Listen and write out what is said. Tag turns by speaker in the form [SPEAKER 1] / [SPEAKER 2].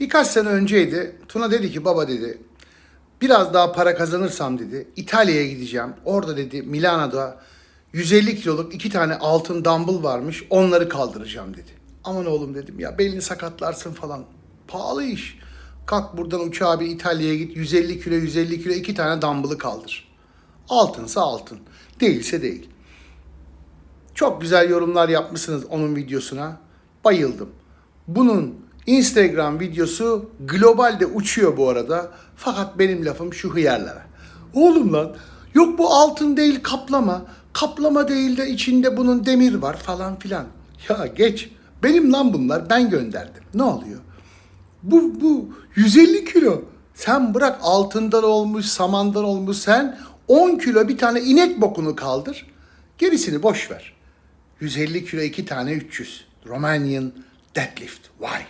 [SPEAKER 1] Birkaç sene önceydi. Tuna dedi ki baba dedi biraz daha para kazanırsam dedi İtalya'ya gideceğim. Orada dedi Milano'da 150 kiloluk iki tane altın dumbbell varmış onları kaldıracağım dedi. Aman oğlum dedim ya belini sakatlarsın falan. Pahalı iş. Kalk buradan uçağa bir İtalya'ya git 150 kilo 150 kilo iki tane dumbbell'ı kaldır. Altınsa altın. Değilse değil. Çok güzel yorumlar yapmışsınız onun videosuna. Bayıldım. Bunun Instagram videosu globalde uçuyor bu arada. Fakat benim lafım şu hıyarlara. Oğlum lan yok bu altın değil kaplama. Kaplama değil de içinde bunun demir var falan filan. Ya geç. Benim lan bunlar ben gönderdim. Ne oluyor? Bu, bu 150 kilo. Sen bırak altından olmuş, samandan olmuş. Sen 10 kilo bir tane inek bokunu kaldır. Gerisini boş ver. 150 kilo iki tane 300. Romanian deadlift. Why?